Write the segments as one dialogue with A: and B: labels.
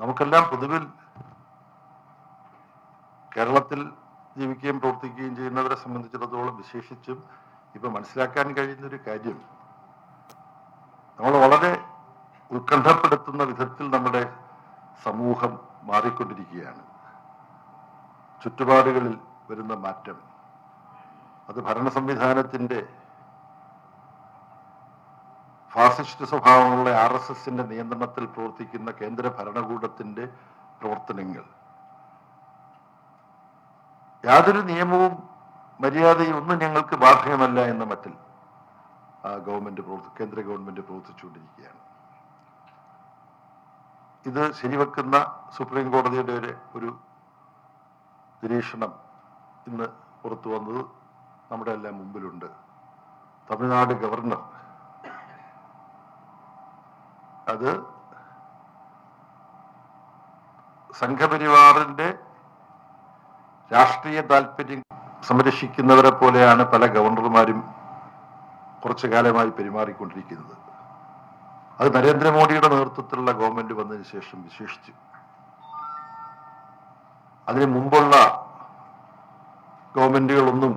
A: നമുക്കെല്ലാം പൊതുവിൽ കേരളത്തിൽ ജീവിക്കുകയും പ്രവർത്തിക്കുകയും ചെയ്യുന്നവരെ സംബന്ധിച്ചിടത്തോളം വിശേഷിച്ചും ഇപ്പൊ മനസ്സിലാക്കാൻ കഴിയുന്ന ഒരു കാര്യം നമ്മൾ വളരെ ഉത്കണ്ഠപ്പെടുത്തുന്ന വിധത്തിൽ നമ്മുടെ സമൂഹം മാറിക്കൊണ്ടിരിക്കുകയാണ്. ചുറ്റുപാടുകളിൽ വരുന്ന മാറ്റം അത് ഭരണ സംവിധാനത്തിന്റെ ഫാസിസ്റ്റ് സ്വഭാവമുള്ള ആർ എസ് എസിന്റെ നിയന്ത്രണത്തിൽ പ്രവർത്തിക്കുന്ന കേന്ദ്ര ഭരണകൂടത്തിന്റെ പ്രവർത്തനങ്ങൾ. യാതൊരു നിയമവും മര്യാദയും ഒന്നും ഞങ്ങൾക്ക് ബാധകമല്ല എന്ന മട്ടിൽ ആ ഗവൺമെന്റ് കേന്ദ്ര ഗവൺമെന്റ് പ്രവർത്തിച്ചുകൊണ്ടിരിക്കുകയാണ്. ഇത് ശരിവെക്കുന്ന സുപ്രീം കോടതിയുടെ ഒരു ഒരു നിരീക്ഷണം ഇന്ന് പുറത്തു വന്നത് നമ്മുടെ എല്ലാം മുമ്പിലുണ്ട്. തമിഴ്നാട് ഗവർണർ അത് സംഘപരിവാറിന്റെ രാഷ്ട്രീയ താല്പര്യം സംരക്ഷിക്കുന്നവരെ പോലെയാണ് പല ഗവർണർമാരും കുറച്ചു കാലമായി പെരുമാറിക്കൊണ്ടിരിക്കുന്നത്. അത് നരേന്ദ്രമോദിയുടെ നേതൃത്വത്തിലുള്ള ഗവൺമെന്റ് വന്നതിന് ശേഷം വിശേഷിച്ചു. അതിനു മുമ്പുള്ള ഗവൺമെന്റുകളൊന്നും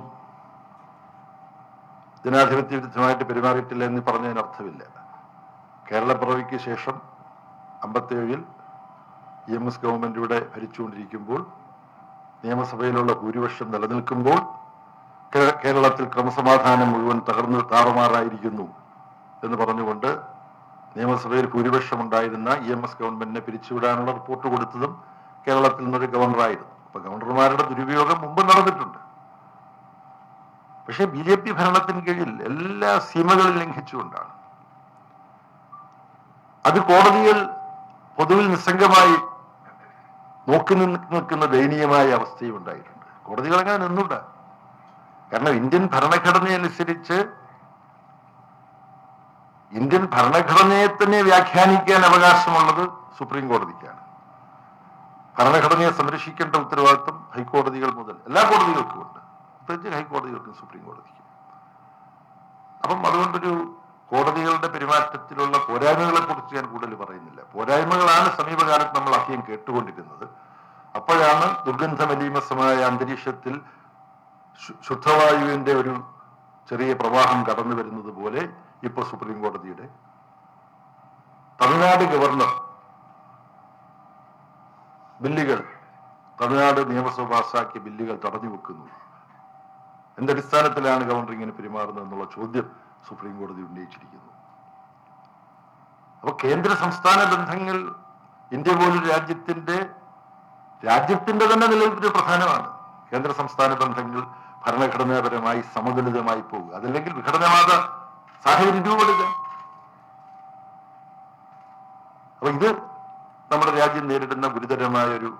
A: ജനാധിപത്യ വിരുദ്ധമായിട്ട് പെരുമാറിയിട്ടില്ല എന്ന് പറഞ്ഞതിന് അർത്ഥമില്ല കേരളപ്പിറവിക്ക് ശേഷം അമ്പത്തേഴിൽ ഇ എം എസ് ഗവൺമെന്റ് ഇവിടെ ഭരിച്ചുകൊണ്ടിരിക്കുമ്പോൾ നിയമസഭയിലുള്ള ഭൂരിപക്ഷം നിലനിൽക്കുമ്പോൾ കേരളത്തിൽ ക്രമസമാധാനം മുഴുവൻ തകർന്ന് താറുമാറായിരിക്കുന്നു എന്ന് പറഞ്ഞുകൊണ്ട് നിയമസഭയിൽ ഭൂരിപക്ഷം ഉണ്ടായിരുന്ന ഇ എം എസ് ഗവൺമെന്റിനെ പിരിച്ചുവിടാനുള്ള റിപ്പോർട്ട് കൊടുത്തതും കേരളത്തിൽ നിന്നൊരു ഗവർണറായിരുന്നു. അപ്പൊ ഗവർണർമാരുടെ ദുരുപയോഗം മുമ്പ് നടന്നിട്ടുണ്ട്. പക്ഷെ ബി ജെ പി ഭരണത്തിന് കീഴിൽ എല്ലാ സീമകളും ലംഘിച്ചുകൊണ്ടാണ് അത് കോടതിയിൽ പൊതുവിൽ നിസ്സംഗമായി നോക്കി നിൽക്കുന്ന ദയനീയമായ അവസ്ഥയും ഉണ്ടായിട്ടുണ്ട്. കോടതികൾ അങ്ങനെ നിന്നുണ്ട്. കാരണം ഇന്ത്യൻ ഭരണഘടന അനുസരിച്ച് ഇന്ത്യൻ ഭരണഘടനയെ തന്നെ വ്യാഖ്യാനിക്കാൻ അവകാശമുള്ളത് സുപ്രീം കോടതിക്കാണ്. ഭരണഘടനയെ സംരക്ഷിക്കേണ്ട ഉത്തരവാദിത്വം ഹൈക്കോടതികൾ മുതൽ എല്ലാ കോടതികൾക്കും ഉണ്ട്. പ്രത്യേകിച്ച് ഹൈക്കോടതികൾക്കും സുപ്രീം കോടതിക്കും. അപ്പം അതുകൊണ്ടൊരു കോടതികളുടെ പെരുമാറ്റത്തിലുള്ള പോരായ്മകളെ കുറിച്ച് ഞാൻ കൂടുതൽ പറയുന്നില്ല. പോരായ്മകളാണ് സമീപകാലത്ത് നമ്മൾ അധികം കേട്ടുകൊണ്ടിരുന്നത്. അപ്പോഴാണ് ദുർഗന്ധമലീമസമായ അന്തരീക്ഷത്തിൽ ശുദ്ധവായുവിന്റെ ഒരു ചെറിയ പ്രവാഹം കടന്നു വരുന്നത് പോലെ ഇപ്പൊ സുപ്രീം കോടതിയുടെ തമിഴ്നാട് ഗവർണർ ബില്ലുകൾ തമിഴ്നാട് നിയമസഭ പാസാക്കിയ ബില്ലുകൾ തടഞ്ഞു വെക്കുന്നു. എന്തടിസ്ഥാനത്തിലാണ് ഗവർണർ ഇങ്ങനെ പെരുമാറുന്നത് എന്നുള്ള ചോദ്യം സുപ്രീം കോടതി ഉന്നയിച്ചിരിക്കുന്നു. അപ്പൊ കേന്ദ്ര സംസ്ഥാന ബന്ധങ്ങൾ ഇന്ത്യ പോലൊരു രാജ്യത്തിന്റെ രാജ്യത്തിന്റെ തന്നെ നിലനിൽപ്പിന് പ്രധാനമാണ്. കേന്ദ്ര സംസ്ഥാന ബന്ധങ്ങൾ ഭരണഘടനാപരമായി സമതുലിതമായി പോകുക. അതല്ലെങ്കിൽ വിഘടനവാദ സാഹചര്യം രൂപപ്പെടുക. അപ്പൊ ഇത് നമ്മുടെ രാജ്യം നേരിടുന്ന ഗുരുതരമായ ഒരു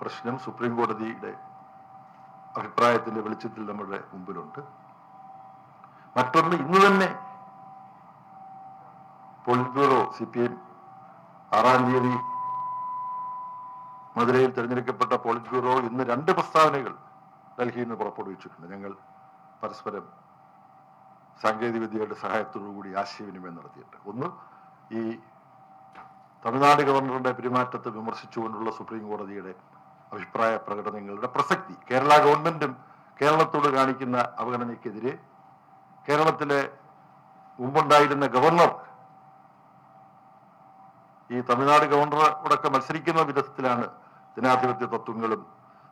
A: പ്രശ്നം സുപ്രീം കോടതിയുടെ അഭിപ്രായത്തിന്റെ വെളിച്ചത്തിൽ നമ്മുടെ മുമ്പിലുണ്ട്. മറ്റൊന്ന് ഇന്ന് തന്നെ. Polit bureau C P M ആറാം തീയതി മധുരയിൽ തിരഞ്ഞെടുക്കപ്പെട്ട പോളിറ്റ് ബ്യൂറോ ഇന്ന് രണ്ട് പ്രസ്താവനകൾ ഡൽഹിയിൽ നിന്ന് പുറപ്പെടുവിച്ചിട്ടുണ്ട്. ഞങ്ങൾ പരസ്പരം സാങ്കേതിക വിദ്യയുടെ സഹായത്തോടുകൂടി ആശയവിനിമയം നടത്തിയിട്ട് ഒന്ന് ഈ തമിഴ്നാട് ഗവർണറുടെ പെരുമാറ്റത്തെ വിമർശിച്ചുകൊണ്ടുള്ള സുപ്രീം കോടതിയുടെ അഭിപ്രായ പ്രകടനങ്ങളുടെ പ്രസക്തി കേരള ഗവൺമെന്റും കേരളത്തോട് കാണിക്കുന്ന അവഗണനയ്ക്കെതിരെ കേരളത്തിലെ മുമ്പുണ്ടായിരുന്ന ഗവർണർ ഈ തമിഴ്നാട് ഗവർണറോടൊക്കെ മത്സരിക്കുന്ന വിധത്തിലാണ് ജനാധിപത്യ തത്വങ്ങളും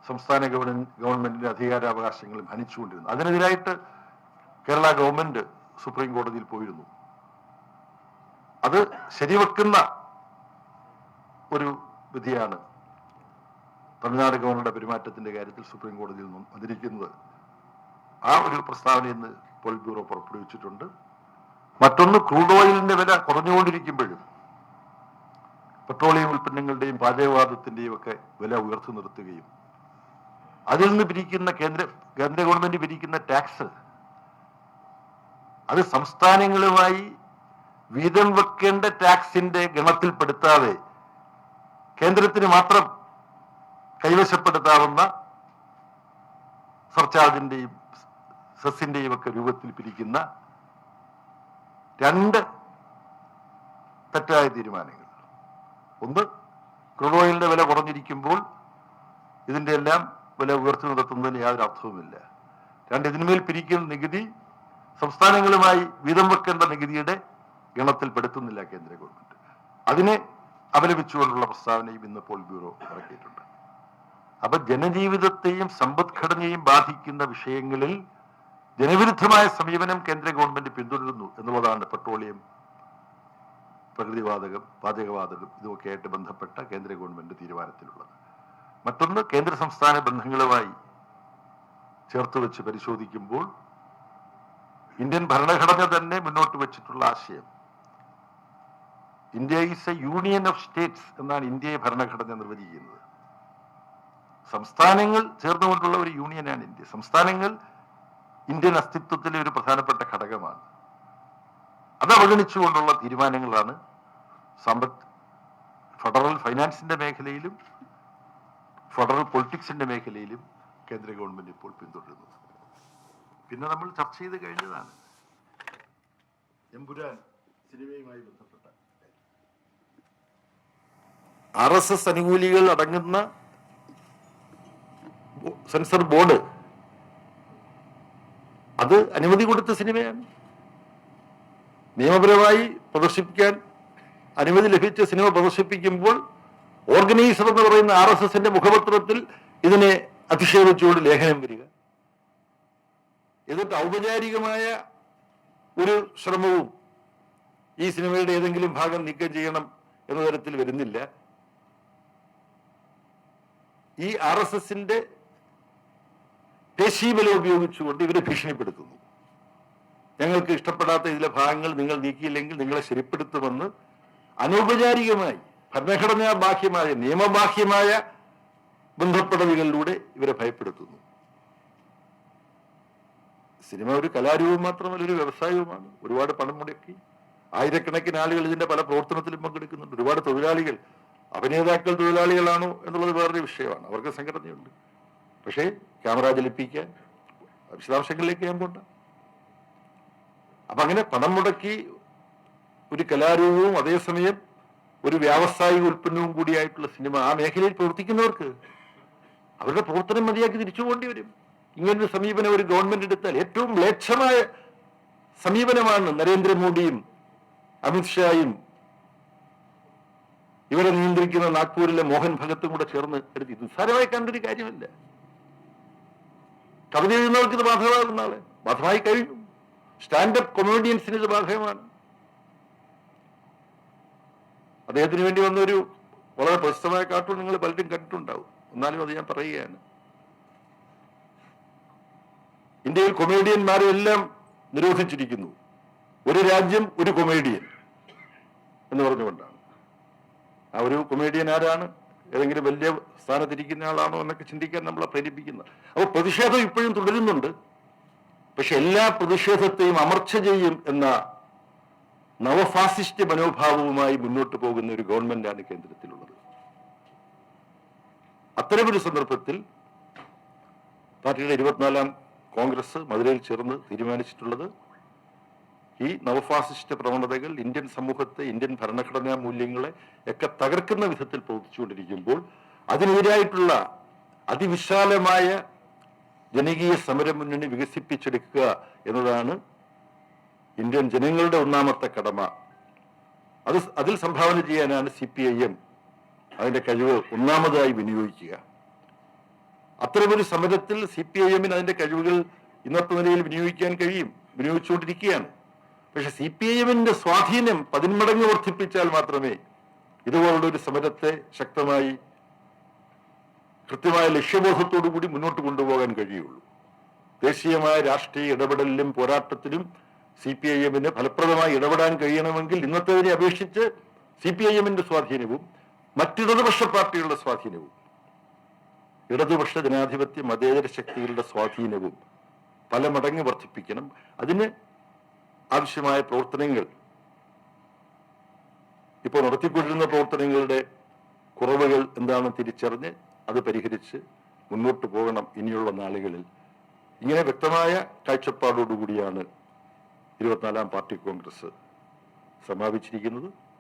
A: സംസ്ഥാന ഗവൺമെന്റ് ഗവൺമെന്റിന്റെ അധികാരാവകാശങ്ങളും ഹനിച്ചുകൊണ്ടിരുന്നത്. അതിനെതിരായിട്ട് കേരള ഗവൺമെന്റ് സുപ്രീം കോടതിയിൽ പോയിരുന്നു. അത് ശരിവെക്കുന്ന ഒരു വിധിയാണ് തമിഴ്നാട് ഗവർണറുടെ പെരുമാറ്റത്തിന്റെ കാര്യത്തിൽ സുപ്രീം കോടതിയിൽ നിന്നും വന്നിരിക്കുന്നത്. ആ ഒരു പ്രസ്താവന ഇന്ന് പോളിറ്റ് ബ്യൂറോ പുറപ്പെടുവിച്ചിട്ടുണ്ട്. മറ്റൊന്ന് ക്രൂഡ് ഓയിലിന്റെ വില കുറഞ്ഞുകൊണ്ടിരിക്കുമ്പോഴും പെട്രോളിയം ഉൽപ്പന്നങ്ങളുടെയും പാചകവാദത്തിന്റെയും ഒക്കെ വില ഉയർത്തി നിർത്തുകയും അതിൽ നിന്ന് പിരിക്കുന്ന കേന്ദ്ര കേന്ദ്ര ഗവൺമെന്റ് പിരിക്കുന്ന ടാക്സ് അത് സംസ്ഥാനങ്ങളുമായി വീതം വെക്കേണ്ട ടാക്സിന്റെ ഗണത്തിൽപ്പെടുത്താതെ കേന്ദ്രത്തിന് മാത്രം കൈവശപ്പെടുത്താവുന്ന സർചാർജിന്റെയും സെസ്സിന്റെയും ഒക്കെ രൂപത്തിൽ പിരിക്കുന്ന രണ്ട് തെറ്റായ തീരുമാനങ്ങൾ. ഒന്ന് ക്രൂഡ് ഓയിലിന്റെ വില കുറഞ്ഞിരിക്കുമ്പോൾ ഇതിന്റെ എല്ലാം വില ഉയർത്തി നിർത്തുന്നതിന് യാതൊരു അർത്ഥവുമില്ല. രണ്ട് ഇതിന്മേൽ പിരിക്കുന്ന നികുതി സംസ്ഥാനങ്ങളുമായി വീതം വെക്കേണ്ട നികുതിയുടെ ഗണത്തിൽപ്പെടുത്തുന്നില്ല കേന്ദ്ര ഗവൺമെന്റ്. അതിനെ അപലപിച്ചുകൊണ്ടുള്ള പ്രസ്താവനയും ഇന്ന് പോൾ ബ്യൂറോ ഇറക്കിയിട്ടുണ്ട്. അപ്പൊ ജനജീവിതത്തെയും സമ്പദ്ഘടനയെയും ബാധിക്കുന്ന വിഷയങ്ങളിൽ ജനവിരുദ്ധമായ സമീപനം കേന്ദ്ര ഗവൺമെന്റ് പിന്തുടരുന്നു എന്നുള്ളതാണ് പെട്രോളിയം പ്രകൃതിവാതകം പാചകവാതകം ഇതുമൊക്കെയായിട്ട് ബന്ധപ്പെട്ട കേന്ദ്ര ഗവൺമെന്റ് തീരുമാനത്തിലുള്ളത്. മറ്റൊന്ന് കേന്ദ്ര സംസ്ഥാന ബന്ധങ്ങളുമായി ചേർത്ത് വെച്ച് പരിശോധിക്കുമ്പോൾ ഇന്ത്യൻ ഭരണഘടന തന്നെ മുന്നോട്ട് വെച്ചിട്ടുള്ള ആശയം. India is a union of states എന്നാണ് ഇന്ത്യയെ ഭരണഘടന നിർവചിക്കുന്നത്. സംസ്ഥാനങ്ങൾ ചേർന്നുകൊണ്ടുള്ള ഒരു യൂണിയനാണ് ഇന്ത്യ. സംസ്ഥാനങ്ങൾ ഇന്ത്യൻ അസ്തിത്വത്തിലെ ഒരു പ്രധാനപ്പെട്ട ഘടകമാണ്. അത് അവഗണിച്ചുകൊണ്ടുള്ള തീരുമാനങ്ങളാണ് സമ്പദ് ഫെഡറൽ ഫൈനാൻസിന്റെ മേഖലയിലും ഫെഡറൽ പൊളിറ്റിക്സിന്റെ മേഖലയിലും കേന്ദ്ര ഗവൺമെന്റ് ഇപ്പോൾ പിന്തുടരുന്നത്. പിന്നെ നമ്മൾ ചർച്ച ചെയ്ത് കഴിഞ്ഞതാണ്. എമ്പുരാൻ സിനിമയുമായി ബന്ധപ്പെട്ട ആർ എസ് എസ് അനുകൂലികൾ അടങ്ങുന്ന സെൻസർ ബോർഡ് അത് അനുമതി കൊടുത്ത സിനിമയാണ്. നിയമപരമായി പ്രദർശിപ്പിക്കാൻ അനുമതി ലഭിച്ച സിനിമ പ്രദർശിപ്പിക്കുമ്പോൾ ഓർഗനൈസർ എന്ന് പറയുന്ന ആർ എസ് എസിന്റെ മുഖപത്രത്തിൽ ഇതിനെ അധിക്ഷേപിച്ചുകൊണ്ട് ലേഖനം വരിക. എന്നിട്ട് ഔപചാരികമായ ഒരു ശ്രമവും ഈ സിനിമയുടെ ഏതെങ്കിലും ഭാഗം നീക്കം ചെയ്യണം എന്ന തരത്തിൽ വരുന്നില്ല. ഈ ആർ എസ് എസിന്റെ ദേശീയബലം ഉപയോഗിച്ചുകൊണ്ട് ഇവരെ ഭീഷണിപ്പെടുത്തുന്നു. ഞങ്ങൾക്ക് ഇഷ്ടപ്പെടാത്ത ഇതിലെ ഭാഗങ്ങൾ നിങ്ങൾ നീക്കിയില്ലെങ്കിൽ നിങ്ങളെ ശരിപ്പെടുത്തുമെന്ന് അനൗപചാരികമായി ഭരണഘടനാ ബാഹ്യമായ നിയമബാഹ്യമായ ബന്ധപ്പെടലുകളിലൂടെ ഇവരെ ഭയപ്പെടുത്തുന്നു. സിനിമ ഒരു കലാരൂപം മാത്രമല്ല ഒരു വ്യവസായവുമാണ്. ഒരുപാട് പണം മുടക്കി. ആയിരക്കണക്കിന് ആളുകൾ ഇതിന്റെ പല പ്രവർത്തനത്തിലും പങ്കെടുക്കുന്നുണ്ട്. ഒരുപാട് തൊഴിലാളികൾ അഭിനേതാക്കൾ തൊഴിലാളികളാണോ എന്നുള്ളത് വേറൊരു വിഷയമാണ്. അവർക്ക് സംഘടനയുണ്ട്. പക്ഷേ ക്യാമറ ചലിപ്പിക്കാൻ വിശദാംശങ്ങളിലേക്ക് ഞാൻ പോണ്ട അപ്പൊ അങ്ങനെ പണം മുടക്കി ഒരു കലാരൂപവും അതേസമയം ഒരു വ്യാവസായിക ഉൽപ്പന്നവും കൂടിയായിട്ടുള്ള സിനിമ ആ മേഖലയിൽ പ്രവർത്തിക്കുന്നവർക്ക് അവരുടെ പ്രവർത്തനം മതിയാക്കി തിരിച്ചു പോകേണ്ടി വരും. ഇങ്ങനൊരു സമീപനം ഒരു ഗവൺമെന്റ് എടുത്താൽ ഏറ്റവും മ്ലേച്ഛമായ സമീപനമാണ് നരേന്ദ്രമോദിയും അമിത്ഷായും ഇവരെ നിയന്ത്രിക്കുന്ന നാഗ്പൂരിലെ മോഹൻ ഭഗത്തും കൂടെ ചേർന്ന് എടുത്തി. നിസ്സാരമായി കണ്ടൊരു കാര്യമല്ല. കവിത എഴുതുന്നവർക്ക് ഇത് ബാധകമാകുന്ന ആളെ. ബാധമായി കഴിഞ്ഞു. സ്റ്റാൻഡപ്പ് കൊമേഡിയൻസിന് ഇത് ബാധകമാണ്. അദ്ദേഹത്തിന് വേണ്ടി വന്ന ഒരു വളരെ പ്രശസ്തമായ കാർട്ടൂൺ നിങ്ങൾ പലരും കണ്ടിട്ടുണ്ടാവും. എന്നാലും അത് ഞാൻ പറയുകയാണ്. ഇന്ത്യയിൽ കൊമേഡിയന്മാരെ എല്ലാം നിരോധിച്ചിരിക്കുന്നു. ഒരു രാജ്യം ഒരു കൊമേഡിയൻ എന്ന് പറഞ്ഞുകൊണ്ടാണ്. ആ ഒരു കൊമേഡിയൻ ആരാണ്? ഏതെങ്കിലും വലിയ സ്ഥാനത്തിരിക്കുന്ന ആളാണോ എന്നൊക്കെ ചിന്തിക്കാൻ നമ്മളെ പ്രേരിപ്പിക്കുന്നത്. അപ്പോൾ പ്രതിഷേധം ഇപ്പോഴും തുടരുന്നുണ്ട്. പക്ഷെ എല്ലാ പ്രതിഷേധത്തെയും അമർച്ച ചെയ്യും എന്ന നവഫാസിസ്റ്റ് മനോഭാവവുമായി മുന്നോട്ട് പോകുന്ന ഒരു ഗവൺമെന്റാണ് കേന്ദ്രത്തിലുള്ളത്. അത്തരമൊരു സന്ദർഭത്തിൽ പാർട്ടിയുടെ ഇരുപത്തിനാലാം കോൺഗ്രസ് മധുരയിൽ ചേർന്ന് തീരുമാനിച്ചിട്ടുള്ളത് ഈ നവഫാസിസ്റ്റ് പ്രവണതകൾ ഇന്ത്യൻ സമൂഹത്തെ ഇന്ത്യൻ ഭരണഘടനാ മൂല്യങ്ങളെ ഒക്കെ തകർക്കുന്ന വിധത്തിൽ പ്രവർത്തിച്ചുകൊണ്ടിരിക്കുമ്പോൾ അതിനെതിരായിട്ടുള്ള അതിവിശാലമായ ജനകീയ സമര മുന്നണി വികസിപ്പിച്ചെടുക്കുക എന്നതാണ് ഇന്ത്യൻ ജനങ്ങളുടെ ഒന്നാമത്തെ കടമ. അത് അതിൽ സംഭാവന ചെയ്യാനാണ് സി പി ഐ എം അതിന്റെ കഴിവ് ഒന്നാമതായി വിനിയോഗിക്കുക. അത്തരമൊരു സമരത്തിൽ സി പി ഐ എമ്മിന് അതിന്റെ കഴിവുകൾ ഇന്നത്തെ നിലയിൽ വിനിയോഗിക്കാൻ കഴിയും വിനിയോഗിച്ചുകൊണ്ടിരിക്കുകയാണ്. പക്ഷെ സി പി ഐ എമ്മിന്റെ സ്വാധീനം പതിന്മടങ്ങ് വർദ്ധിപ്പിച്ചാൽ മാത്രമേ ഇതുപോലുള്ള ഒരു സമരത്തെ ശക്തമായി കൃത്യമായ ലക്ഷ്യബോധത്തോടു കൂടി മുന്നോട്ട് കൊണ്ടുപോകാൻ കഴിയുള്ളൂ. ദേശീയമായ രാഷ്ട്രീയ ഇടപെടലിലും പോരാട്ടത്തിലും സി പി ഐ എമ്മിന് ഫലപ്രദമായി ഇടപെടാൻ കഴിയണമെങ്കിൽ ഇന്നത്തേതിനെ അപേക്ഷിച്ച് സി പി ഐ എമ്മിന്റെ സ്വാധീനവും മറ്റിടതുപക്ഷ പാർട്ടികളുടെ സ്വാധീനവും ഇടതുപക്ഷ ജനാധിപത്യ മതേതര ശക്തികളുടെ സ്വാധീനവും പല മടങ്ങ് വർദ്ധിപ്പിക്കണം. അതിന് ആവശ്യമായ പ്രവർത്തനങ്ങൾ. ഇപ്പോൾ നടത്തിക്കൊണ്ടിരുന്ന പ്രവർത്തനങ്ങളുടെ കുറവുകൾ എന്താണെന്ന് തിരിച്ചറിഞ്ഞ് അത് പരിഹരിച്ച് മുന്നോട്ട് പോകണം ഇനിയുള്ള നാളുകളിൽ. ഇങ്ങനെ വ്യക്തമായ കാഴ്ചപ്പാടോടുകൂടിയാണ് ഇരുപത്തിനാലാം പാർട്ടി കോൺഗ്രസ് സമാപിച്ചിരിക്കുന്നത്.